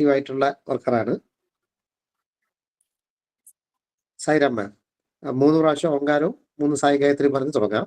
Active ആയിട്ടുള്ള വർക്കറാണ് സൈരമ്മ മൂന്ന് പ്രാവശ്യം ഓങ്കാരവും മൂന്ന് സായി ഗായത്രി പറഞ്ഞ് തുടങ്ങാം.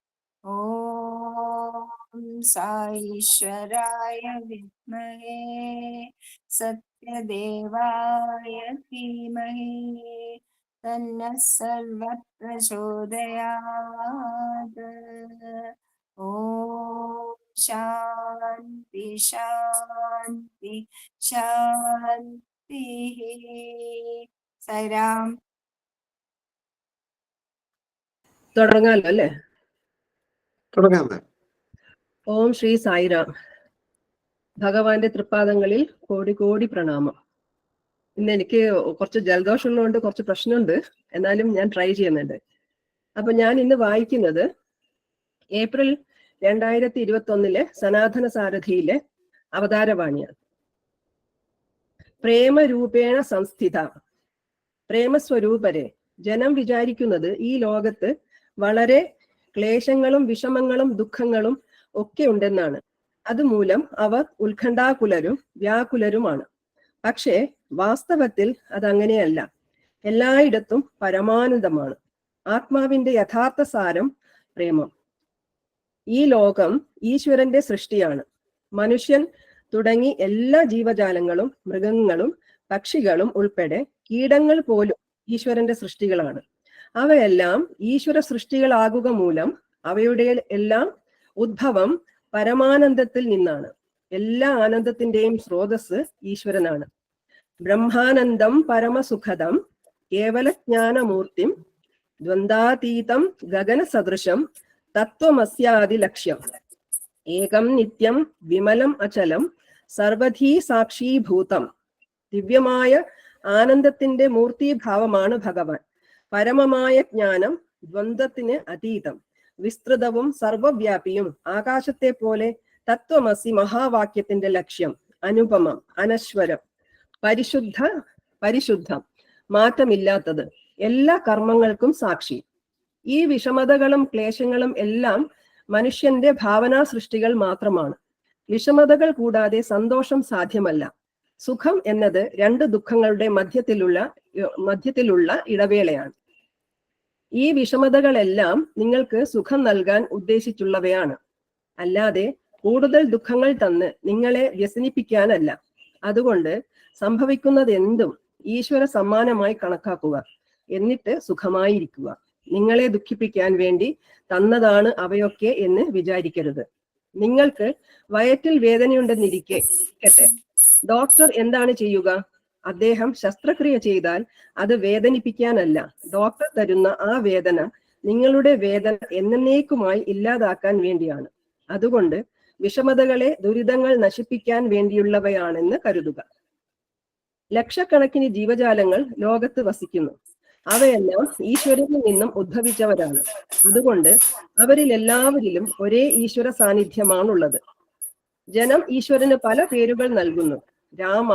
ഓം സായിശ്വരായ വിദ്മഹേ സത്യദേവായ ധീമഹേ തന്ന സർവപ്രചോദയാത്. ഓം ശാന്തി ശാന്തി ശാന്തി. സരാം തുടങ്ങാലോ അല്ലേ? തുടങ്ങാം. ഓം ശ്രീ സായിരാം ഭഗവാന്റെ തൃപ്പാദങ്ങളിൽ കോടി കോടി പ്രണാമം. ഇന്ന് എനിക്ക് കുറച്ച് ജലദോഷം ഉള്ളതുകൊണ്ട് കുറച്ച് പ്രശ്നമുണ്ട്. എന്നാലും ഞാൻ ട്രൈ ചെയ്യുന്നുണ്ട്. അപ്പൊ ഞാൻ ഇന്ന് വായിക്കുന്നത് ഏപ്രിൽ രണ്ടായിരത്തി ഇരുപത്തി ഒന്നിലെ സനാതന സാരഥിയിലെ അവതാരവാണിയാണ്. പ്രേമരൂപേണ സംസ്ഥിത. പ്രേമസ്വരൂപരെ. ജനം വിചാരിക്കുന്നത് ഈ ലോകത്ത് വളരെ ക്ലേശങ്ങളും വിഷമങ്ങളും ദുഃഖങ്ങളും ഒക്കെ ഉണ്ടെന്നാണ്. അതുമൂലം അവർ ഉത്കണ്ഠാകുലരും വ്യാകുലരുമാണ്. പക്ഷേ വാസ്തവത്തിൽ അതങ്ങനെയല്ല. എല്ലായിടത്തും പരമാനന്ദമാണ്. ആത്മാവിന്റെ യഥാർത്ഥ സാരം പ്രേമം. ഈ ലോകം ഈശ്വരന്റെ സൃഷ്ടിയാണ്. മനുഷ്യൻ തുടങ്ങി എല്ലാ ജീവജാലങ്ങളും മൃഗങ്ങളും പക്ഷികളും ഉൾപ്പെടെ കീടങ്ങൾ പോലും ഈശ്വരന്റെ സൃഷ്ടികളാണ്. അവയെല്ലാം ഈശ്വര സൃഷ്ടികളാകുക മൂലം അവയുടെ എല്ലാം ഉദ്ഭവം പരമാനന്ദത്തിൽ നിന്നാണ്. എല്ലാ ആനന്ദത്തിന്റെയും സ്രോതസ് ഈശ്വരനാണ്. ബ്രഹ്മാനന്ദം പരമസുഖദം കേവലജ്ഞാനമൂർത്തിം ദ്വന്ദ്വാതീതം ഗഗന സദൃശം തത്വമസ്യാദി ലക്ഷ്യം ഏകം നിത്യം വിമലം അചലം സർവധീ സാക്ഷീഭൂതം. ദിവ്യമായ ആനന്ദത്തിന്റെ മൂർത്തിഭാവമാണ് ഭഗവാൻ. പരമമായ ജ്ഞാനം ദ്വന്ദ്വത്തിന് അതീതം വിസ്തൃതവും സർവവ്യാപിയും ആകാശത്തെ പോലെ തത്വമസി മഹാവാക്യത്തിന്റെ ലക്ഷ്യം അനുപമം അനശ്വരം പരിശുദ്ധ പരിശുദ്ധം മാറ്റമില്ലാത്തത് എല്ലാ കർമ്മങ്ങൾക്കും സാക്ഷി. ഈ വിഷമതകളും ക്ലേശങ്ങളും എല്ലാം മനുഷ്യന്റെ ഭാവനാ സൃഷ്ടികൾ മാത്രമാണ്. വിഷമതകൾ കൂടാതെ സന്തോഷം സാധ്യമല്ല. സുഖം എന്നത് രണ്ട് ദുഃഖങ്ങളുടെ മധ്യത്തിലുള്ള മധ്യത്തിലുള്ള ഇടവേളയാണ്. ഈ വിഷമതകളെല്ലാം നിങ്ങൾക്ക് സുഖം നൽകാൻ ഉദ്ദേശിച്ചുള്ളവയാണ്. അല്ലാതെ കൂടുതൽ ദുഃഖങ്ങൾ തന്ന് നിങ്ങളെ വ്യസനിപ്പിക്കാനല്ല. അതുകൊണ്ട് സംഭവിക്കുന്നത് എന്തും ഈശ്വര സമ്മാനമായി കണക്കാക്കുക. എന്നിട്ട് സുഖമായിരിക്കുക. നിങ്ങളെ ദുഃഖിപ്പിക്കാൻ വേണ്ടി തന്നതാണ് അവയൊക്കെ എന്ന് വിചാരിക്കരുത്. നിങ്ങൾക്ക് വയറ്റിൽ വേദനയുണ്ടെന്നിരിക്കെ ഡോക്ടർ എന്താണ് ചെയ്യുക? അദ്ദേഹം ശസ്ത്രക്രിയ ചെയ്താൽ അത് വേദനിപ്പിക്കാനല്ല. ഡോക്ടർ തരുന്ന ആ വേദന നിങ്ങളുടെ വേദന എന്നേക്കുമായി ഇല്ലാതാക്കാൻ വേണ്ടിയാണ്. അതുകൊണ്ട് വിഷമതകളെ ദുരിതങ്ങൾ നശിപ്പിക്കാൻ വേണ്ടിയുള്ളവയാണെന്ന് കരുതുക. ലക്ഷക്കണക്കിന് ജീവജാലങ്ങൾ ലോകത്ത് വസിക്കുന്നു. അവയെല്ലാം ഈശ്വരനിൽ നിന്നും ഉദ്ഭവിച്ചവരാണ്. അതുകൊണ്ട് അവരിൽ എല്ലാവരിലും ഒരേ ഈശ്വര സാന്നിധ്യമാണുള്ളത്. ജനം ഈശ്വരന് പല പേരുകൾ നൽകുന്നു. രാമ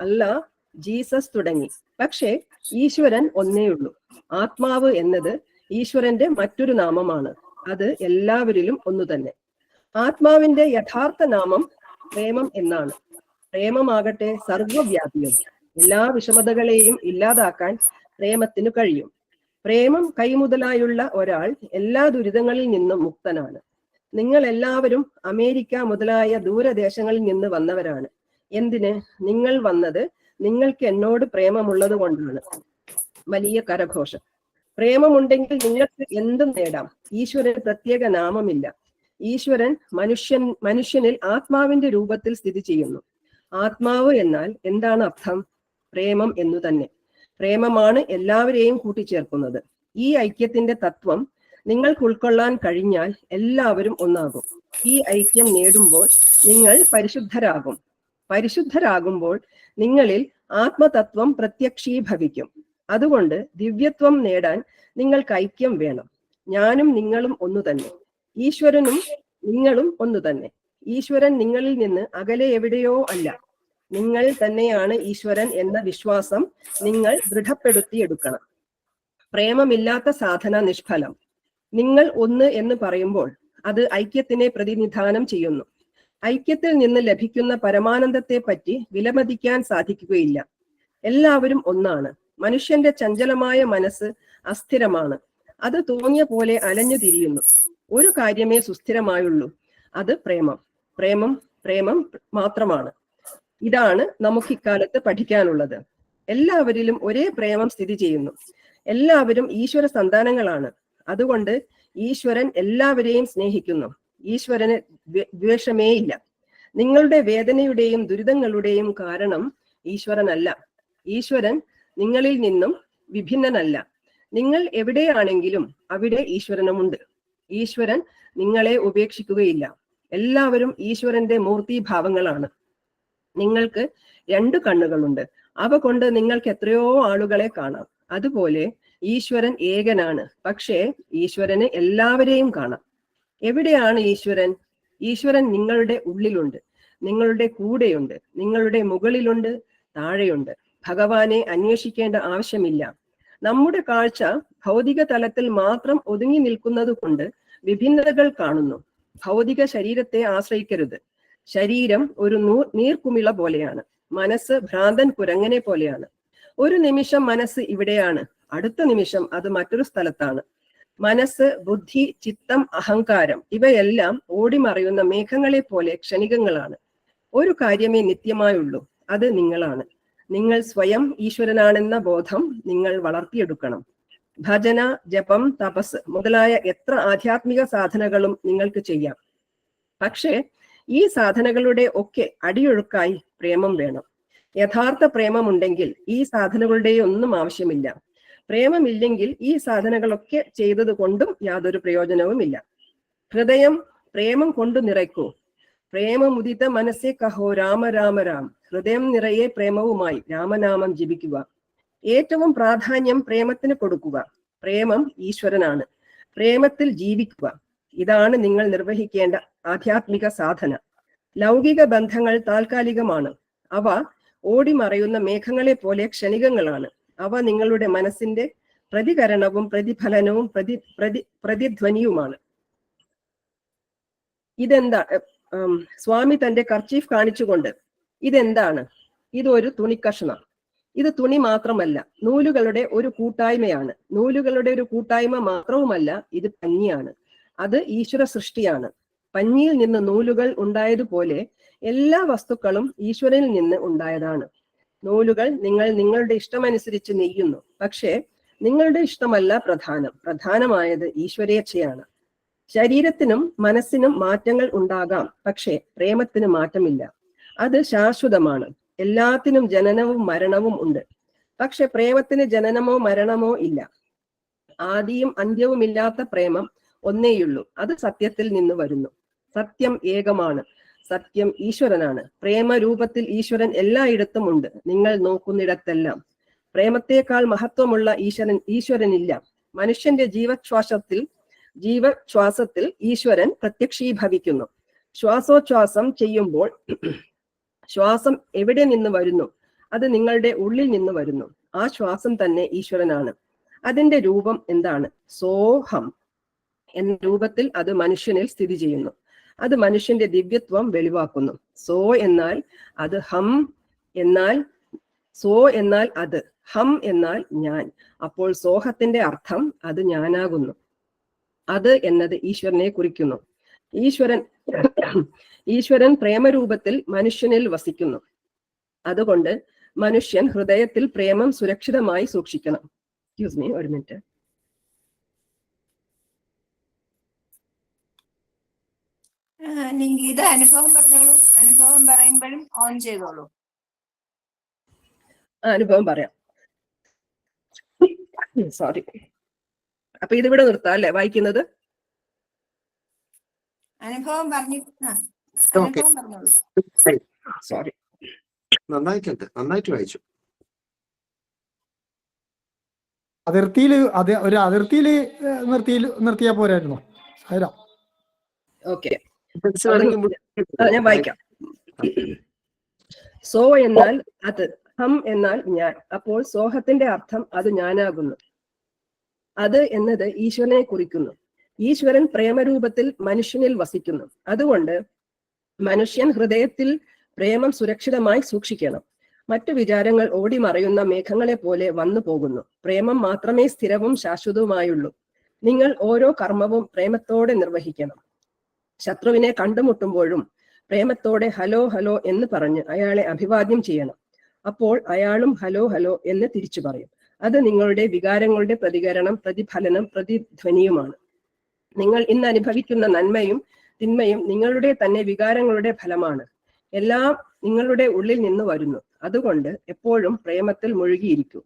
അല്ല ജീസസ് തുടങ്ങി. പക്ഷേ ഈശ്വരൻ ഒന്നേയുള്ളൂ. ആത്മാവ് എന്നത് ഈശ്വരന്റെ മറ്റൊരു നാമമാണ്. അത് എല്ലാവരിലും ഒന്നു തന്നെ. ആത്മാവിന്റെ യഥാർത്ഥ നാമം പ്രേമം എന്നാണ്. പ്രേമമാകട്ടെ സർവവ്യാപിയും എല്ലാ വിഷമതകളെയും ഇല്ലാതാക്കാൻ പ്രേമത്തിനു കഴിയും. പ്രേമം കൈമുതലായുള്ള ഒരാൾ എല്ലാ ദുരിതങ്ങളിൽ നിന്നും മുക്തനാണ്. നിങ്ങൾ എല്ലാവരും അമേരിക്ക മുതലായ ദൂരദേശങ്ങളിൽ നിന്ന് വന്നവരാണ്. എന്തിന്? നിങ്ങൾ വന്നത് നിങ്ങൾക്ക് എന്നോട് പ്രേമമുള്ളത് കൊണ്ടാണ്. വലിയ കരഘോഷം. പ്രേമമുണ്ടെങ്കിൽ നിങ്ങൾക്ക് എന്തും നേടാം. ഈശ്വരൻ പ്രത്യേക നാമമില്ല. ഈശ്വരൻ മനുഷ്യൻ മനുഷ്യനിൽ ആത്മാവിന്റെ രൂപത്തിൽ സ്ഥിതി ചെയ്യുന്നു. ആത്മാവ് എന്നാൽ എന്താണ് അർത്ഥം? പ്രേമം എന്നു തന്നെ. പ്രേമമാണ് എല്ലാവരെയും കൂട്ടിച്ചേർക്കുന്നത്. ഈ ഐക്യത്തിന്റെ തത്വം നിങ്ങൾക്ക് ഉൾക്കൊള്ളാൻ കഴിഞ്ഞാൽ എല്ലാവരും ഒന്നാകും. ഈ ഐക്യം നേടുമ്പോൾ നിങ്ങൾ പരിശുദ്ധരാകും. പരിശുദ്ധരാകുമ്പോൾ നിങ്ങളിൽ ആത്മതത്വം പ്രത്യക്ഷീഭവിക്കും. അതുകൊണ്ട് ദിവ്യത്വം നേടാൻ നിങ്ങൾക്ക് ഐക്യം വേണം. ഞാനും നിങ്ങളും ഒന്നു തന്നെ ഈശ്വരനും നിങ്ങളും ഒന്നു തന്നെ ഈശ്വരൻ നിങ്ങളിൽ നിന്ന് അകലെ എവിടെയോ അല്ല. നിങ്ങൾ തന്നെയാണ് ഈശ്വരൻ എന്ന വിശ്വാസം നിങ്ങൾ ദൃഢപ്പെടുത്തിയെടുക്കണം. പ്രേമമില്ലാത്ത സാധന നിഷ്ഫലം. നിങ്ങൾ ഒന്ന് എന്ന് പറയുമ്പോൾ അത് ഐക്യത്തിനെ പ്രതിനിധാനം ചെയ്യുന്നു. ഐക്യത്തിൽ നിന്ന് ലഭിക്കുന്ന പരമാനന്ദത്തെ പറ്റി വിലമതിക്കാൻ സാധിക്കുകയില്ല. എല്ലാവരും ഒന്നാണ്. മനുഷ്യന്റെ ചഞ്ചലമായ മനസ്സ് അസ്ഥിരമാണ്. അത് തോന്നിയ പോലെ അലഞ്ഞു തിരിയുന്നു. ഒരു കാര്യമേ സുസ്ഥിരമായുള്ളൂ. അത് പ്രേമം. പ്രേമം പ്രേമം മാത്രമാണ്. ഇതാണ് നമുക്ക് ഇക്കാലത്ത് പഠിക്കാനുള്ളത്. എല്ലാവരിലും ഒരേ പ്രേമം സ്ഥിതി ചെയ്യുന്നു. എല്ലാവരും ഈശ്വര സന്താനങ്ങളാണ്. അതുകൊണ്ട് ഈശ്വരൻ എല്ലാവരെയും സ്നേഹിക്കുന്നു. ഈശ്വരന് ദ്വേഷമേ ഇല്ല നിങ്ങളുടെ വേദനയുടെയും ദുരിതങ്ങളുടെയും കാരണം ഈശ്വരനല്ല. ഈശ്വരൻ നിങ്ങളിൽ നിന്നും വിഭിന്നനല്ല. നിങ്ങൾ എവിടെയാണെങ്കിലും അവിടെ ഈശ്വരനുമുണ്ട്. ഈശ്വരൻ നിങ്ങളെ ഉപേക്ഷിക്കുകയില്ല. എല്ലാവരും ഈശ്വരന്റെ മൂർത്തിഭാവങ്ങളാണ്. നിങ്ങൾക്ക് രണ്ടു കണ്ണുകളുണ്ട്. അവ കൊണ്ട് നിങ്ങൾക്ക് എത്രയോ ആളുകളെ കാണാം. അതുപോലെ ഈശ്വരൻ ഏകനാണ്. പക്ഷേ ഈശ്വരന് എല്ലാവരെയും കാണാം. എവിടെയാണ് ഈശ്വരൻ? ഈശ്വരൻ നിങ്ങളുടെ ഉള്ളിലുണ്ട്. നിങ്ങളുടെ കൂടെയുണ്ട്. നിങ്ങളുടെ മുകളിലുണ്ട് താഴെയുണ്ട്. ഭഗവാനെ അന്വേഷിക്കേണ്ട ആവശ്യമില്ല. നമ്മുടെ കാഴ്ച ഭൗതിക തലത്തിൽ മാത്രം ഒതുങ്ങി നിൽക്കുന്നത് കൊണ്ട് വിഭിന്നതകൾ കാണുന്നു. ഭൗതിക ശരീരത്തെ ആശ്രയിക്കരുത്. ശരീരം ഒരു നൂ നീർക്കുമിള പോലെയാണ്. മനസ്സ് ഭ്രാന്തൻ കുരങ്ങനെ പോലെയാണ്. ഒരു നിമിഷം മനസ്സ് ഇവിടെയാണ്. അടുത്ത നിമിഷം അത് മറ്റൊരു സ്ഥലത്താണ്. മനസ്സ് ബുദ്ധി ചിത്തം അഹങ്കാരം ഇവയെല്ലാം ഓടിമറിയുന്ന മേഘങ്ങളെ പോലെ ക്ഷണികങ്ങളാണ്. ഒരു കാര്യമേ നിത്യമായുള്ളൂ അത് നിങ്ങളാണ്. നിങ്ങൾ സ്വയം ഈശ്വരനാണെന്ന ബോധം നിങ്ങൾ വളർത്തിയെടുക്കണം. ഭജന ജപം തപസ് മുതലായ എത്ര ആധ്യാത്മിക സാധനകളും നിങ്ങൾക്ക് ചെയ്യാം. പക്ഷേ ഈ സാധനകളുടെ ഒക്കെ അടിയൊഴുക്കായി പ്രേമം വേണം. യഥാർത്ഥ പ്രേമമുണ്ടെങ്കിൽ ഈ സാധനകളുടെ ഒന്നും ആവശ്യമില്ല. പ്രേമമില്ലെങ്കിൽ ഈ സാധനങ്ങളൊക്കെ ചെയ്തത് കൊണ്ടും യാതൊരു പ്രയോജനവുമില്ല. ഹൃദയം പ്രേമം കൊണ്ട് നിറയ്ക്കൂ. പ്രേമമുദിത മനസ്സെ കഹോ രാമ രാമ രാം. ഹൃദയം നിറയെ പ്രേമവുമായി രാമനാമം ജപിക്കുക. ഏറ്റവും പ്രാധാന്യം പ്രേമത്തിന് കൊടുക്കുക. പ്രേമം ഈശ്വരനാണ്. പ്രേമത്തിൽ ജീവിക്കുക. ഇതാണ് നിങ്ങൾ നിർവഹിക്കേണ്ട ആധ്യാത്മിക സാധന. ലൗകിക ബന്ധങ്ങൾ താൽക്കാലികമാണ്. അവ ഓടിമറയുന്ന മേഘങ്ങളെ പോലെ ക്ഷണികങ്ങളാണ്. അവ നിങ്ങളുടെ മനസ്സിന്റെ പ്രതികരണവും പ്രതിഫലനവും പ്രതി പ്രതി പ്രതിധ്വനിയുമാണ്. ഇതെന്താ സ്വാമി തന്റെ കർച്ചീഫ് കാണിച്ചുകൊണ്ട് ഇതെന്താണ്? ഇതൊരു തുണിക്കഷ്ണം. ഇത് തുണി മാത്രമല്ല നൂലുകളുടെ ഒരു കൂട്ടായ്മയാണ്. നൂലുകളുടെ ഒരു കൂട്ടായ്മ മാത്രവുമല്ല ഇത് പഞ്ഞിയാണ്. അത് ഈശ്വര സൃഷ്ടിയാണ്. പഞ്ഞിയിൽ നിന്ന് നൂലുകൾ ഉണ്ടായതുപോലെ എല്ലാ വസ്തുക്കളും ഈശ്വരനിൽ നിന്ന് ഉണ്ടായതാണ്. നൂലുകൾ നിങ്ങൾ നിങ്ങളുടെ ഇഷ്ടമനുസരിച്ച് നെയ്യുന്നു. പക്ഷേ നിങ്ങളുടെ ഇഷ്ടമല്ല പ്രധാനം. പ്രധാനമായത് ഈശ്വരേച്ഛയാണ്. ശരീരത്തിനും മനസ്സിനും മാറ്റങ്ങൾ ഉണ്ടാകാം. പക്ഷേ പ്രേമത്തിന് മാറ്റമില്ല. അത് ശാശ്വതമാണ്. എല്ലാത്തിനും ജനനവും മരണവും ഉണ്ട്. പക്ഷെ പ്രേമത്തിന് ജനനമോ മരണമോ ഇല്ല. ആദിയും അന്ത്യവുമില്ലാത്ത പ്രേമം ഒന്നേയുള്ളൂ. അത് സത്യത്തിൽ നിന്ന് വരുന്നു. സത്യം ഏകമാണ്. സത്യം ഈശ്വരനാണ്. പ്രേമരൂപത്തിൽ ഈശ്വരൻ എല്ലായിടത്തും ഉണ്ട്. നിങ്ങൾ നോക്കുന്നിടത്തെല്ലാം. പ്രേമത്തേക്കാൾ മഹത്വമുള്ള ഈശ്വരൻ ഈശ്വരനില്ല. മനുഷ്യന്റെ ജീവശ്വാസത്തിൽ ജീവശ്വാസത്തിൽ ഈശ്വരൻ പ്രത്യക്ഷീഭവിക്കുന്നു. ശ്വാസോച്ഛ്വാസം ചെയ്യുമ്പോൾ ശ്വാസം എവിടെ നിന്ന് വരുന്നു? അത് നിങ്ങളുടെ ഉള്ളിൽ നിന്ന് വരുന്നു. ആ ശ്വാസം തന്നെ ഈശ്വരനാണ്. അതിന്റെ രൂപം എന്താണ്? സോഹം. എന്ന രൂപത്തിൽ അത് മനുഷ്യനിൽ സ്ഥിതി ചെയ്യുന്നു. അത് മനുഷ്യന്റെ ദിവ്യത്വം വെളിവാക്കുന്നു. സോ എന്നാൽ അത് ഹം എന്നാൽ സോ എന്നാൽ അത് ഹം എന്നാൽ ഞാൻ. അപ്പോൾ സോഹത്തിന്റെ അർത്ഥം അത് ഞാനാകുന്നു. അത് എന്നത് ഈശ്വരനെ കുറിക്കുന്നു. ഈശ്വരൻ ഈശ്വരൻ പ്രേമരൂപത്തിൽ മനുഷ്യനിൽ വസിക്കുന്നു. അതുകൊണ്ട് മനുഷ്യൻ ഹൃദയത്തിൽ പ്രേമം സുരക്ഷിതമായി സൂക്ഷിക്കണം. എക്സ്ക്യൂസ് മീ ഒരു മിനിറ്റ് ഇത് അനുഭവം പറഞ്ഞോളൂ. അനുഭവം പറയുമ്പോഴും ഓൺ ചെയ്തോളൂ. അനുഭവം പറയാം. സോറി അപ്പൊ ഇതിവിടെ നിർത്താം അല്ലെ? വായിക്കുന്നത്? അനുഭവം പറഞ്ഞു അനുഭവം പറഞ്ഞോളൂ. സോറി നന്നായിട്ടുണ്ട്. നന്നായിട്ട് വായിച്ചു. അതിർത്തിയിൽ അതെ ഒരു അതിർത്തിയിൽ നിർത്തി നിർത്തിയാ പോരായിരുന്നു? ഓക്കെ ഞാൻ വായിക്കാം. സോ എന്നാൽ അത് ഹം എന്നാൽ ഞാൻ. അപ്പോൾ സോഹത്തിന്റെ അർത്ഥം അത് ഞാനാകുന്നു. അത് എന്നത് ഈശ്വരനെ കുറിക്കുന്നു. ഈശ്വരൻ പ്രേമരൂപത്തിൽ മനുഷ്യനിൽ വസിക്കുന്നു. അതുകൊണ്ട് മനുഷ്യൻ ഹൃദയത്തിൽ പ്രേമം സുരക്ഷിതമായി സൂക്ഷിക്കണം. മറ്റു വിചാരങ്ങൾ ഓടി മറയുന്ന മേഘങ്ങളെ പോലെ വന്നു പോകുന്നു. പ്രേമം മാത്രമേ സ്ഥിരവും ശാശ്വതവുമായുള്ളൂ. നിങ്ങൾ ഓരോ കർമ്മവും പ്രേമത്തോടെ നിർവഹിക്കണം. ശത്രുവിനെ കണ്ടുമുട്ടുമ്പോഴും പ്രേമത്തോടെ ഹലോ ഹലോ എന്ന് പറഞ്ഞ് അയാളെ അഭിവാദ്യം ചെയ്യണം. അപ്പോൾ അയാളും ഹലോ ഹലോ എന്ന് തിരിച്ചു പറയും. അത് നിങ്ങളുടെ വികാരങ്ങളുടെ പ്രതികരണം പ്രതിഫലനം പ്രതിധ്വനിയുമാണ്. നിങ്ങൾ ഇന്ന് അനുഭവിക്കുന്ന നന്മയും തിന്മയും നിങ്ങളുടെ തന്നെ വികാരങ്ങളുടെ ഫലമാണ്. എല്ലാം നിങ്ങളുടെ ഉള്ളിൽ നിന്ന് വരുന്നു. അതുകൊണ്ട് എപ്പോഴും പ്രേമത്തിൽ മുഴുകിയിരിക്കൂ.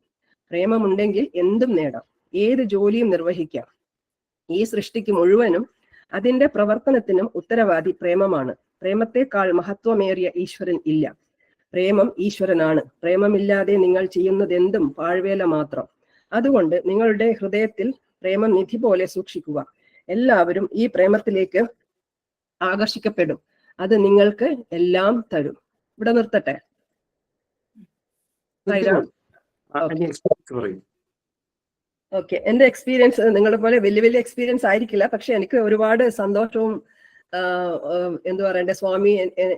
പ്രേമമുണ്ടെങ്കിൽ എന്തും നേടാം. ഏത് ജോലിയും നിർവഹിക്കാം. ഈ സൃഷ്ടിക്ക് മുഴുവനും അതിന്റെ പ്രവർത്തനത്തിനും ഉത്തരവാദി പ്രേമമാണ്. പ്രേമത്തെക്കാൾ മഹത്വമേറിയ ഈശ്വരൻ ഇല്ല. പ്രേമം ഈശ്വരനാണ്. പ്രേമമില്ലാതെ നിങ്ങൾ ചെയ്യുന്നതെന്തും പാഴ്വേല മാത്രം. അതുകൊണ്ട് നിങ്ങളുടെ ഹൃദയത്തിൽ പ്രേമം നിധി പോലെ സൂക്ഷിക്കുക. എല്ലാവരും ഈ പ്രേമത്തിലേക്ക് ആകർഷിക്കപ്പെടും. അത് നിങ്ങൾക്ക് എല്ലാം തരും. ഇവിടെ നിർത്തട്ടെ? പറയൂ. ഓക്കെ എന്റെ എക്സ്പീരിയൻസ് നിങ്ങളെ പോലെ വലിയ വലിയ എക്സ്പീരിയൻസ് ആയിരിക്കില്ല. പക്ഷെ എനിക്ക് ഒരുപാട് സന്തോഷവും എന്തു പറയണ്ടേ സ്വാമി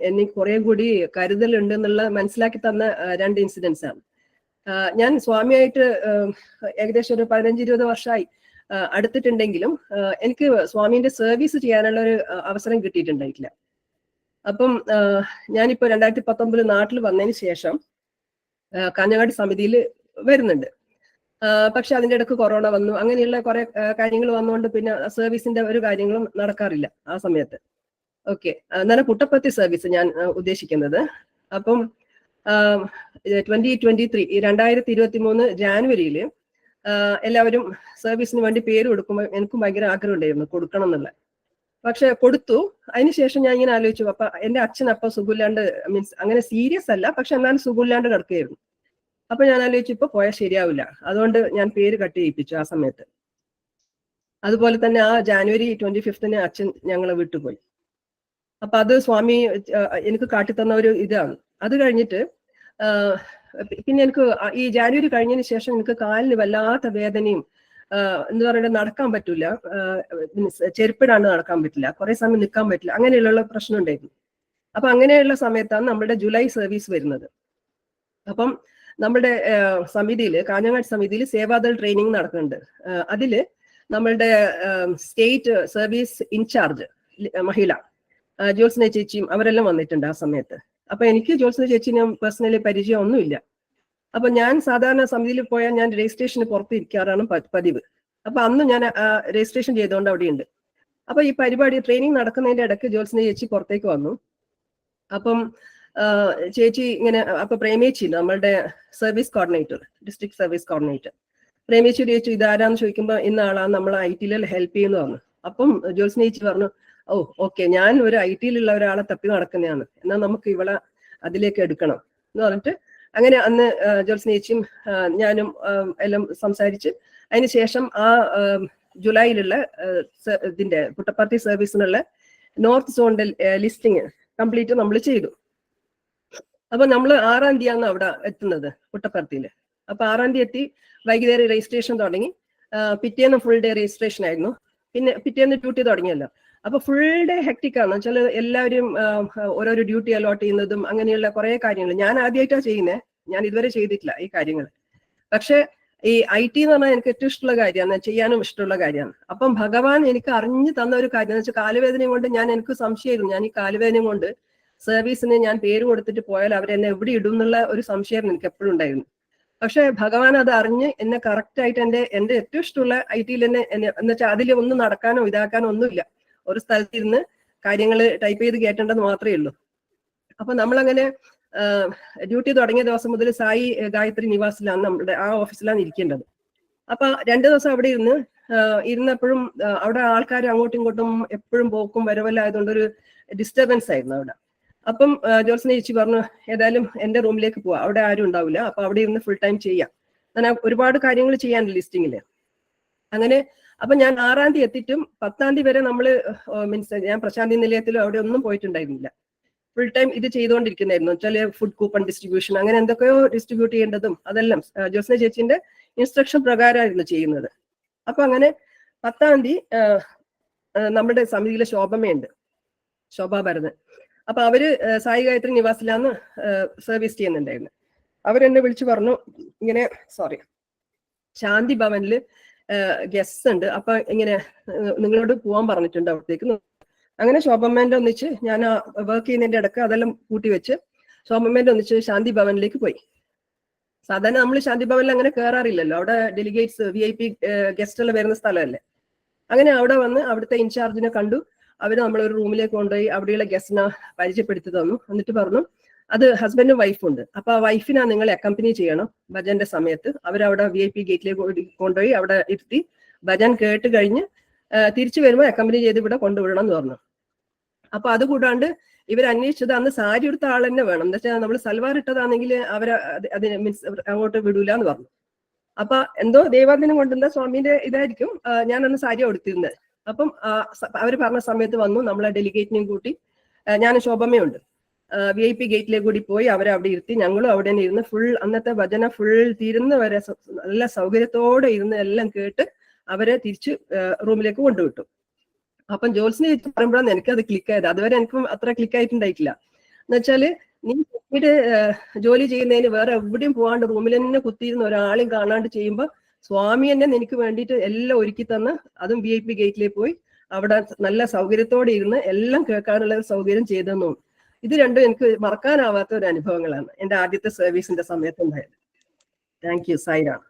എന്നെ കുറെ കൂടി കരുതലുണ്ട് എന്നുള്ള മനസ്സിലാക്കി തന്ന രണ്ട് ഇൻസിഡൻസ് ആണ്. ഞാൻ സ്വാമിയായിട്ട് ഏകദേശം ഒരു പതിനഞ്ച് ഇരുപത് വർഷമായി അടുത്തിട്ടുണ്ടെങ്കിലും എനിക്ക് സ്വാമിന്റെ സർവീസ് ചെയ്യാനുള്ള ഒരു അവസരം കിട്ടിയിട്ടുണ്ടായിട്ടില്ല. അപ്പം ഞാനിപ്പോ രണ്ടായിരത്തി പത്തൊമ്പതിൽ നാട്ടിൽ വന്നതിന് ശേഷം കാഞ്ഞങ്ങാട് സമിതിയിൽ വരുന്നുണ്ട്. പക്ഷെ അതിന്റെ ഇടയ്ക്ക് കൊറോണ വന്നു. അങ്ങനെയുള്ള കുറെ കാര്യങ്ങൾ വന്നുകൊണ്ട് പിന്നെ സർവീസിന്റെ ഒരു കാര്യങ്ങളും നടക്കാറില്ല ആ സമയത്ത്. ഓക്കെ എന്നാലും പുട്ടപ്പത്തി സർവീസ് ഞാൻ ഉദ്ദേശിക്കുന്നത്. അപ്പം ട്വന്റി ട്വന്റി ത്രീ രണ്ടായിരത്തി ഇരുപത്തി മൂന്ന് ജാനുവരിയിൽ എല്ലാവരും സർവീസിന് വേണ്ടി പേര് കൊടുക്കുമ്പോൾ എനിക്കും ഭയങ്കര ആഗ്രഹം ഉണ്ടായിരുന്നു കൊടുക്കണം എന്നുള്ള. പക്ഷെ കൊടുത്തു. അതിനുശേഷം ഞാൻ ഇങ്ങനെ ആലോചിച്ചു. അപ്പൊ എന്റെ അച്ഛൻ അപ്പൊ സുഖമില്ലാണ്ട് മീൻസ് അങ്ങനെ സീരിയസ് അല്ല. പക്ഷെ എന്നാലും സുഖമില്ലാണ്ട് കിടക്കുകയായിരുന്നു അപ്പൊ ഞാൻ ആലോചിച്ചു ഇപ്പൊ പോയാൽ ശരിയാവില്ല. അതുകൊണ്ട് ഞാൻ പേര് കട്ട് ചെയ്യിപ്പിച്ചു ആ സമയത്ത്. അതുപോലെ തന്നെ ആ ജാനുവരി ട്വന്റി ഫിഫ്തിന് അച്ഛൻ ഞങ്ങളെ വിട്ടുപോയി. അപ്പൊ അത് സ്വാമി എനിക്ക് കാട്ടിത്തന്ന ഒരു ഇതാണ്. അത് കഴിഞ്ഞിട്ട് പിന്നെ എനിക്ക് ഈ ജാനുവരി കഴിഞ്ഞതിന് ശേഷം എനിക്ക് കാലിന് വല്ലാത്ത വേദനയും എന്ന് പറയുന്നത് നടക്കാൻ പറ്റൂല. ചെരുപ്പിടാണ്ട് നടക്കാൻ പറ്റില്ല. കുറെ സമയം നിൽക്കാൻ പറ്റില്ല. അങ്ങനെയുള്ള പ്രശ്നം ഉണ്ടായിരുന്നു. അപ്പൊ അങ്ങനെയുള്ള സമയത്താണ് നമ്മുടെ ജൂലൈ സർവീസ് വരുന്നത്. അപ്പം നമ്മുടെ സമിതിയിൽ കാഞ്ഞങ്ങാട് സമിതിയിൽ സേവാദൾ ട്രെയിനിങ് നടക്കുന്നുണ്ട്. അതിൽ നമ്മളുടെ സ്റ്റേറ്റ് സർവീസ് ഇൻചാർജ് മഹിള ജ്യോത്സ്ന ചേച്ചിയും അവരെല്ലാം വന്നിട്ടുണ്ട് ആ സമയത്ത്. അപ്പൊ എനിക്ക് ജ്യോത്സ്ന ചേച്ചിനും പേഴ്സണലി പരിചയം ഒന്നുമില്ല അപ്പൊ ഞാൻ സാധാരണ സമിതിയിൽ പോയാൽ ഞാൻ രജിസ്ട്രേഷന് പുറത്ത് ഇരിക്കാറാണ് പതിവ്. അപ്പൊ അന്ന് ഞാൻ രജിസ്ട്രേഷൻ ചെയ്തുകൊണ്ട് അവിടെയുണ്ട്. അപ്പൊ ഈ പരിപാടി ട്രെയിനിങ് നടക്കുന്നതിന്റെ ഇടയ്ക്ക് ജ്യോത്സ്ന ചേച്ചി പുറത്തേക്ക് വന്നു. അപ്പം ചേച്ചി ഇങ്ങനെ അപ്പൊ പ്രേമേച്ചി നമ്മളുടെ service coordinator district service coordinator പ്രേമേച്ചി ചേച്ചി ഇതാരാന്ന് ചോദിക്കുമ്പോൾ ഇന്ന ആളാണ് നമ്മൾ ഐ ടിയിൽ ഹെൽപ്പ് ചെയ്യുന്നു പറഞ്ഞു അപ്പം ജ്യോത്സ്ന ചേച്ചി പറഞ്ഞു ഓ ഓക്കെ ഞാൻ ഒരു ഐ ടിയിലുള്ള ഒരാളെ തപ്പി നടക്കുന്നതാണ്. എന്നാൽ നമുക്ക് ഇവളെ അതിലേക്ക് എടുക്കണം. എന്ന് പറഞ്ഞിട്ട് അങ്ങനെ അന്ന് ആ, ചേച്ചിയും ഞാനും എല്ലാം സംസാരിച്ച് അതിനുശേഷം ആ ജൂലൈയിലുള്ള ഇതിന്റെ പുട്ടപ്പാത്തി സർവീസിനുള്ള നോർത്ത് സോണിന്റെ ലിസ്റ്റിങ് കംപ്ലീറ്റ് നമ്മൾ ചെയ്തു. അപ്പൊ നമ്മൾ ആറാം തീയതിയാണ് അവിടെ എത്തുന്നത് പുട്ടപ്പർത്തിയിൽ അപ്പൊ ആറാം തീയതി എത്തി വൈകുന്നേരം രജിസ്ട്രേഷൻ തുടങ്ങി. പിറ്റേന്ന് ഫുൾ ഡേ രജിസ്ട്രേഷൻ ആയിരുന്നു. പിന്നെ പിറ്റേന്ന് ഡ്യൂട്ടി തുടങ്ങിയല്ലോ. അപ്പൊ ഫുൾ ഡേ ഹെക്ടിക് ആണ്. വെച്ചാൽ എല്ലാവരും ഓരോരോ ഡ്യൂട്ടി അലോട്ട് ചെയ്യുന്നതും അങ്ങനെയുള്ള കുറെ കാര്യങ്ങൾ ഞാൻ ആദ്യമായിട്ടാണ് ചെയ്യുന്നത് ഞാൻ ഇതുവരെ ചെയ്തിട്ടില്ല ഈ കാര്യങ്ങൾ പക്ഷെ ഈ ഐ ടി എന്ന് പറഞ്ഞാൽ എനിക്ക് ഏറ്റവും ഇഷ്ടമുള്ള കാര്യമാണ്. ചെയ്യാനും ഇഷ്ടമുള്ള കാര്യമാണ്. അപ്പം ഭഗവാൻ എനിക്ക് അറിഞ്ഞു തന്ന ഒരു കാര്യം. എന്ന് വെച്ചാൽ കാലുവേദനയും കൊണ്ട് ഞാൻ എനിക്ക് സംശയമായിരുന്നു. ഞാൻ ഈ കാലുവേദനയും കൊണ്ട് സർവീസിന് ഞാൻ പേര് കൊടുത്തിട്ട് പോയാൽ അവരെന്നെ എവിടെ ഇടും എന്നുള്ള ഒരു സംശയം എനിക്ക് എപ്പോഴും ഉണ്ടായിരുന്നു. പക്ഷെ ഭഗവാൻ അത് അറിഞ്ഞ് എന്നെ കറക്റ്റ് ആയിട്ട് എന്റെ എന്റെ ഏറ്റവും ഇഷ്ടമുള്ള ഐ ടിയിൽ എന്നെ എന്നെ- എന്ന് അതിൽ ഒന്നും നടക്കാനോ ഇതാക്കാനോ ഒന്നുമില്ല. ഒരു സ്ഥലത്തിരുന്ന് കാര്യങ്ങൾ ടൈപ്പ് ചെയ്ത് കേട്ടേണ്ടത് മാത്രമേ ഉള്ളൂ. അപ്പൊ നമ്മളങ്ങനെ ഡ്യൂട്ടി തുടങ്ങിയ ദിവസം മുതൽ സായി ഗായത്രി നിവാസിലാണ് നമ്മുടെ ആ ഓഫീസിലാണ് ഇരിക്കേണ്ടത്. അപ്പൊ രണ്ടു ദിവസം അവിടെ ഇരുന്ന് ഇരുന്നപ്പോഴും അവിടെ ആൾക്കാർ അങ്ങോട്ടും ഇങ്ങോട്ടും എപ്പോഴും പോക്കും വരവല്ലായതുകൊണ്ട് ഒരു ഡിസ്റ്റർബൻസ് ആയിരുന്നു അവിടെ. അപ്പം ആഹ്, ചേച്ചി പറഞ്ഞു ഏതായാലും എന്റെ റൂമിലേക്ക് പോവാം. അവിടെ ആരും ഉണ്ടാവില്ല അപ്പൊ അവിടെ ഇരുന്ന് ഫുൾ ടൈം ചെയ്യാം. ഞാൻ ഒരുപാട് കാര്യങ്ങൾ ചെയ്യാൻ ലിസ്റ്റിങ്ങിൽ. അങ്ങനെ അപ്പൊ ഞാൻ ആറാം തീയതി എത്തിയിട്ടും പത്താം തീയതി വരെ നമ്മൾ മീൻസ് ഞാൻ പ്രശാന്തി നിലയത്തിലും അവിടെ ഒന്നും പോയിട്ടുണ്ടായിരുന്നില്ല. ഫുൾ ടൈം ഇത് ചെയ്തുകൊണ്ടിരിക്കുന്നായിരുന്നു വെച്ചാൽ ഫുഡ് കൂപ്പൺ ഡിസ്ട്രിബ്യൂഷൻ അങ്ങനെ എന്തൊക്കെയോ ഡിസ്ട്രിബ്യൂട്ട് ചെയ്യേണ്ടതും അതെല്ലാം ജോസ്ന ചേച്ചിന്റെ ഇൻസ്ട്രക്ഷൻ പ്രകാരമായിരുന്നു ചെയ്യുന്നത്. അപ്പൊ അങ്ങനെ പത്താം തീയതി നമ്മുടെ സമിതിയിലെ ശോഭമയുണ്ട് ശോഭാ ഭരതൻ. അപ്പൊ അവർ സായി ഗായത്രി നിവാസിലാന്ന് സർവീസ് ചെയ്യുന്നുണ്ടായിരുന്നു. അവരെന്നെ വിളിച്ചു പറഞ്ഞു ഇങ്ങനെ സോറി ശാന്തി ഭവനിൽ ഗസ്റ്റ് ഉണ്ട്. അപ്പൊ ഇങ്ങനെ നിങ്ങളോട് പോവാൻ പറഞ്ഞിട്ടുണ്ട് അവിടത്തേക്ക്. അങ്ങനെ ശോഭമ്മേന്റെ ഒന്നിച്ച് ഞാൻ വർക്ക് ചെയ്യുന്നതിന്റെ ഇടയ്ക്ക് അതെല്ലാം കൂട്ടി വെച്ച് ശോഭമ്മേന്റെ ഒന്നിച്ച് ശാന്തി ഭവനിലേക്ക് പോയി. സാധാരണ നമ്മൾ ശാന്തി ഭവനിൽ അങ്ങനെ കയറാറില്ലല്ലോ അവിടെ delegates V I P guest എല്ലാം വരുന്ന സ്ഥലമല്ലേ. അങ്ങനെ അവിടെ വന്ന് അവിടുത്തെ ഇൻചാർജിനെ കണ്ടു. അവർ നമ്മളൊരു റൂമിലേക്ക് കൊണ്ടുപോയി അവിടെയുള്ള ഗസ്റ്റിനെ പരിചയപ്പെടുത്തി തന്നു. എന്നിട്ട് പറഞ്ഞു അത് ഹസ്ബൻഡും വൈഫും ഉണ്ട്. അപ്പൊ ആ വൈഫിനാ നിങ്ങൾ അക്കമ്പനി ചെയ്യണം ഭജന്റെ സമയത്ത്. അവരവിടെ വി ഐ പി ഗേറ്റിലേക്ക് കൊണ്ടുപോയി അവിടെ ഇരുത്തി ഭജൻ കേട്ട് കഴിഞ്ഞ് തിരിച്ചു വരുമ്പോൾ അക്കമ്പനി ചെയ്ത് ഇവിടെ കൊണ്ടുവിടണം എന്ന് പറഞ്ഞു. അപ്പൊ അതുകൂടാണ്ട് ഇവർ അന്വേഷിച്ചത് അന്ന് സാരി എടുത്ത ആൾ തന്നെ വേണം. എന്താ വെച്ചാൽ നമ്മൾ സൽവാർ ഇട്ടതാണെങ്കിൽ അവരെ അത് അതിന് മീൻസ് അങ്ങോട്ട് വിടൂല എന്ന് പറഞ്ഞു. അപ്പൊ എന്തോ ദൈവാദിനം കൊണ്ടുവന്ന സ്വാമിന്റെ ഇതായിരിക്കും ഞാൻ അന്ന് സാരി കൊടുത്തിരുന്നത് അപ്പം അവർ പറഞ്ഞ സമയത്ത് വന്നു നമ്മളെ ഡെലിഗേറ്റിനെയും കൂട്ടി. ഞാൻ ശോഭമ്മയുണ്ട്. വി ഐ പി ഗേറ്റിലേക്ക് കൂടി പോയി അവരെ അവിടെ ഇരുത്തി. ഞങ്ങളും അവിടെ തന്നെ ഇരുന്ന് ഫുൾ അന്നത്തെ ഭജന ഫുൾ തീരുന്ന വരെ നല്ല സൗകര്യത്തോടെ ഇരുന്ന് എല്ലാം കേട്ട് അവരെ തിരിച്ച് റൂമിലേക്ക് കൊണ്ടുവിട്ടു. അപ്പം ജോൽസിനെ പറയുമ്പോഴാണ് എനിക്കത് ക്ലിക്ക് ആയത്. അതുവരെ എനിക്ക് അത്ര ക്ലിക്ക് ആയിട്ടുണ്ടായിട്ടില്ല. എന്നുവെച്ചാൽ നീ പിന്നീട് ജോലി ചെയ്യുന്നതിന് വേറെ എവിടെയും പോകാണ്ട് റൂമിൽ തന്നെ കുത്തിയിരുന്ന ഒരാളെയും കാണാണ്ട് ചെയ്യുമ്പോൾ സ്വാമി തന്നെ നിനക്ക് വേണ്ടിയിട്ട് എല്ലാം ഒരുക്കി തന്ന് അതും വി ഐ പി ഗേറ്റിലേക്ക് പോയി അവിടെ നല്ല സൗകര്യത്തോടെ ഇരുന്ന് എല്ലാം കേൾക്കാനുള്ള ഒരു സൗകര്യം ചെയ്തെന്നു. ഇത് രണ്ടും എനിക്ക് മറക്കാനാവാത്ത ഒരു അനുഭവങ്ങളാണ് എന്റെ ആദ്യത്തെ സർവീസിന്റെ സമയത്ത് ഉണ്ടായത് താങ്ക് യു സൈറാം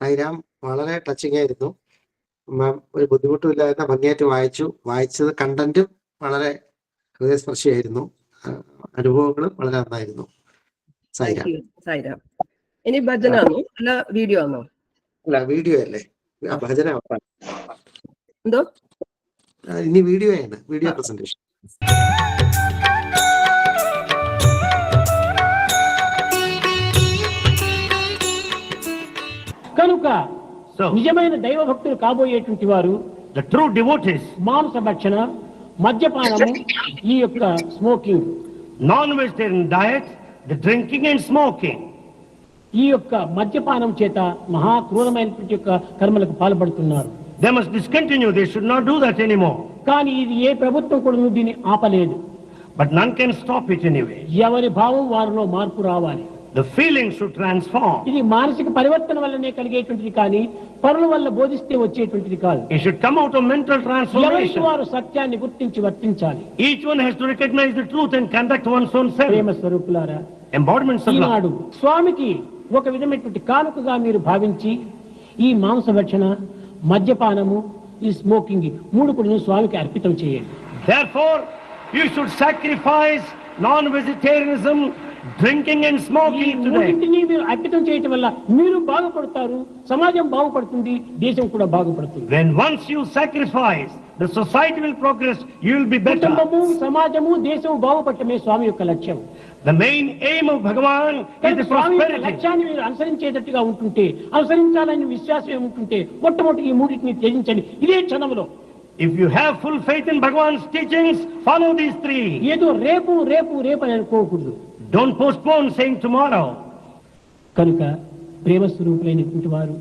സൈറാം വളരെ ടച്ചിങ് ആയിരുന്നു. മാം ഒരു ബുദ്ധിമുട്ടും ഇല്ലാതെ ഭംഗിയായിട്ട് വായിച്ചു. വായിച്ചത് കണ്ടന്റും വളരെ ഹൃദയസ്പർശിയായിരുന്നു. അനുഭവങ്ങളും വളരെ നന്നായിരുന്നു. സായിരാം താങ്ക് യു സൈറാം ഇനി ഭജനാണോ അല്ല വീഡിയോ ആണോ അല്ല വീഡിയോ അല്ലേ ആ, ഭജന ഉറപ്പാണ്. എന്തോ ആ, ഇനി വീഡിയോ ആണ് വീഡിയോ പ്രസന്റേഷൻ కనుక So, నిజమైన దైవ భక్తులు కాబోయేటువంటి వారు the true devotees, మాంస భక్షణ మద్యపానము ఈ యొక్క smoking non-vegetarian diet, the drinking and smoking ఈ యొక్క మద్యపానం చేత మహా క్రూరమైనటువంటి యొక్క కర్మలకు పాల్పడుతున్నారు. They must discontinue they should not do that anymore కానీ ఇది ఏ ప్రభుత్వం కూడా దీన్ని ఆపలేదు. But none can stop it anyway ఎవరి భావం వారిలో మార్పు రావాలి. The feelings should transform. ఇది మానసిక పరివర్తన వల్లనే కలిగేటువంటిది కానీ పరుల వల్ల బోధిస్తే వచ్చేటువంటిది కాదు It should come out of mental transformation. వారు సత్యాన్ని గుర్తించి వర్తించాలి Each one has to recognize the truth and conduct one's own Prema self. స్వరూపులారా Embodiments of love. స్వామికి ఒక విధమైనటువంటి కానుకగా మీరు భావించి ఈ మాంసభక్షణ మద్యపానము ఈ స్మోకింగ్ మూడు కూడా స్వామికి అర్పితం చేయండి Therefore, you should sacrifice non-vegetarianism, ఈ smoking today. మూడింటిని మీరు అర్పితం చేయటం వల్ల మీరు బాగుపడతారు సమాజం బాగుపడుతుంది దేశం కూడా బాగుపడుతుంది When once you sacrifice, the society will progress, you will be better. కుటుంబము సమాజము దేశము బాగుపడటమే స్వామి యొక్క లక్ష్యం The main aim of Bhagavan is the prosperity. లక్ష్యాన్ని మీరు అనుసరించేటట్టుగా ఉంటుంటే అనుసరించాలని విశ్వాసం ఏముంటుంటే మొట్టమొదటి ఈ మూడింటిని త్యజించండి ఇదే క్షణంలో If you have full faith in Bhagavan's teachings, follow these three. ఏదో రేపు రేపు రేపు అని అనుకోకూడదు డోంట్ పోస్ట్పోన్ సెయింగ్ టుమారో కనుక ప్రేమ స్వరూపులైనటువంటి వారు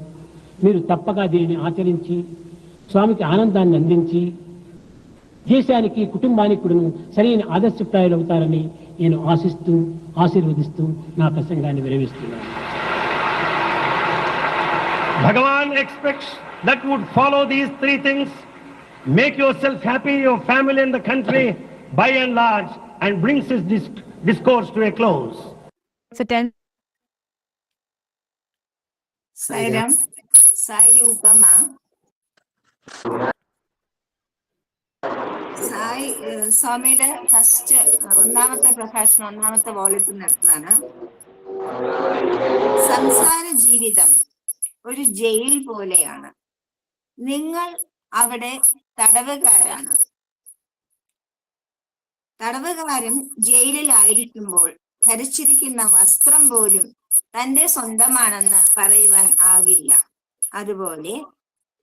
మీరు తప్పక దీనిని ఆచరించి స్వామికి ఆనందాన్ని అందించి దేశానికి కుటుంబానికి కూడాను సరైన ఆదర్శప్రాయాలు అవుతారని నేను ఆశిస్తూ ఆశీర్వదిస్తూ నా ప్రసంగాన్ని విరమిస్తున్నాను. Bhagavan expects that would follow these three things make yourself happy your family in the country by and large and brings his district discourse to a close. So 10 സൈരം സായി ഉപമ സായി സ്വാമിയുടെ ഫസ്റ്റ് ഒന്നാമത്തെ പ്രഭാഷണം ഒന്നാമത്തെ വോളിയത്തിൽ നടത്തതാണ് സംസാര ജീവിതം ഒരു ജയിൽ പോലെയാണ്. നിങ്ങൾ അവിടെ തടവുകാരാണ്. തടവുകാരൻ ജയിലിലായിരിക്കുമ്പോൾ ധരിച്ചിരിക്കുന്ന വസ്ത്രം പോലും തന്റെ സ്വന്തമാണെന്ന് പറയുവാൻ ആകില്ല. അതുപോലെ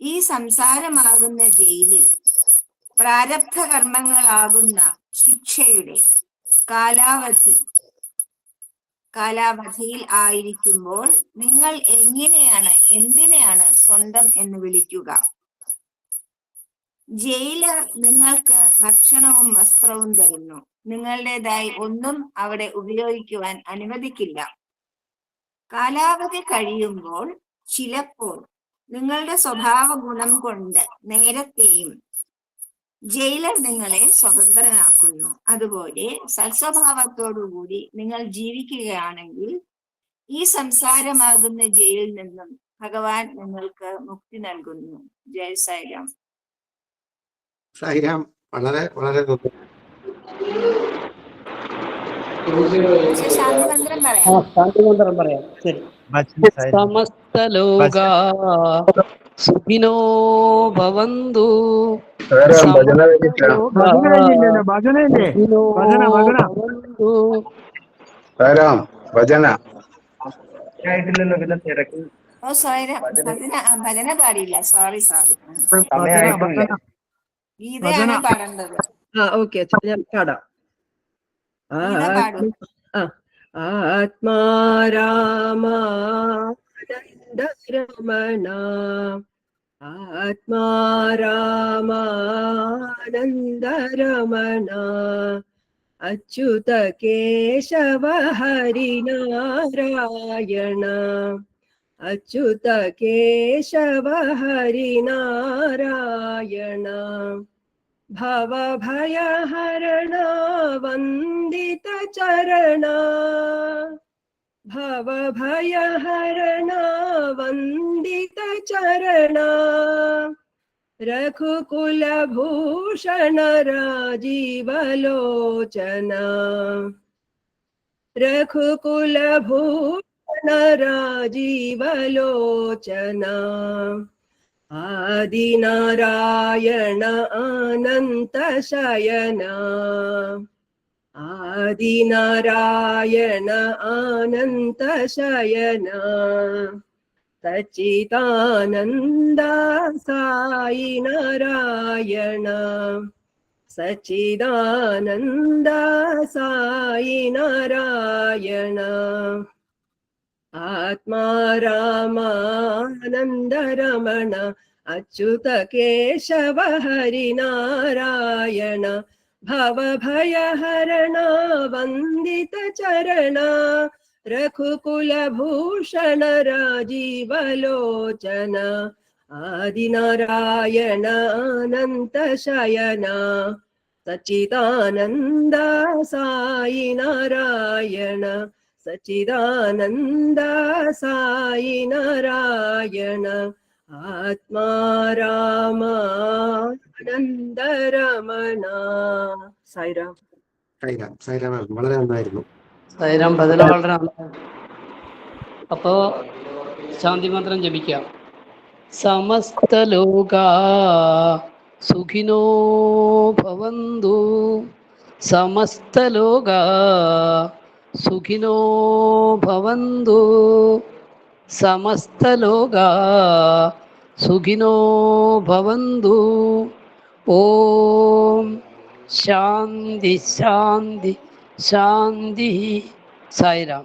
ഈ സംസാരമാകുന്ന ജയിലിൽ പ്രാരബ്ധ കർമ്മങ്ങളാകുന്ന ശിക്ഷയുടെ കാലാവധി കാലാവധിയിൽ ആയിരിക്കുമ്പോൾ നിങ്ങൾ എങ്ങനെയാണ് എന്തിനെയാണ് സ്വന്തം എന്ന് വിളിക്കുക? ജയിലർ നിങ്ങൾക്ക് ഭക്ഷണവും വസ്ത്രവും തരുന്നു. നിങ്ങളുടേതായി ഒന്നും അവിടെ ഉപയോഗിക്കുവാൻ അനുവദിക്കില്ല. കാലാവധി കഴിയുമ്പോൾ ചിലപ്പോൾ നിങ്ങളുടെ സ്വഭാവ ഗുണം കൊണ്ട് നേരത്തെയും ജയിലർ നിങ്ങളെ സ്വതന്ത്രനാക്കുന്നു. അതുപോലെ സൽസ്വഭാവത്തോടുകൂടി നിങ്ങൾ ജീവിക്കുകയാണെങ്കിൽ ഈ സംസാരമാകുന്ന ജയിലിൽ നിന്നും ഭഗവാൻ നിങ്ങൾക്ക് മുക്തി നൽകുന്നു. ജയ സായിരാം വളരെ വളരെ ശാന്തിമന്ത്രം പറയാം. ശരി. സമസ്ത ലോക സുഖിനോ ഭവന്തു. സുഖിനോ ഭജന. ഭവന്തു. സാരാം ഭജന. ഓ സോയര ഭജന പാടിയില്ല. Sorry sorry ഗീതയാണ് പാടേണ്ടത്. ആ ഓക്കെ ഞാൻ പാടാം. ആത്മാരാമാനന്ദരമണ ആത്മാരാമാനന്ദരമണ അച്യുത കേശവ ഹരിനാരായണ അച്യുത കേശവ ഹരിനാരായണ भवभयहरण वन्दित चरण भवभयहरण वन्दित चरण रघुकुलभूषण राजीवलोचन रघुकुलभूषण राजीवलोचन आदिनारायण अनन्तशयन आदिनारायण अनन्तशयन सच्चिदानन्द साई नारायण। सच्चिदानन्द साई नारायण आत्मा रामानन्दरमण अच्युत केशव हरिनारायण भवभयहरण वन्दित चरण रघुकुलभूषण राजीवलोचन आदिनारायण अनन्तशयन सच्चिदानन्द साई नारायण सच्चिदानन्द साई नारायण आत्मा രാമാനന്ദരമണ സായിരാം സായിരാം സായിരാം വളരെ നന്നായിരുന്നു സായിരാം ഭജന വളരെ നന്നായി അപ്പോ ശാന്തി മന്ത്രം ജപിക്കാം സമസ്ത ലോക സുഖിനോ ഭവന്തു സമസ്ത ലോക സുഖിനോ ഭവന്തു സമസ്ത ലോക സുഖിനോ ഭവന്തു ഓം ശാന്തി ശാന്തി ശാന്തി സായിരാം